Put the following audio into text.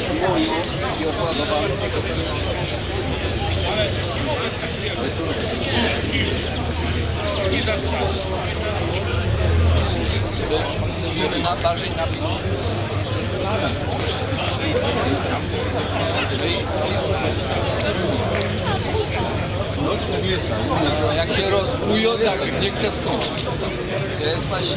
boju i opładowany. I zasad. Żeby na, bardziej napić. A jak się rozkują, tak nie chce skończyć. To jest właśnie...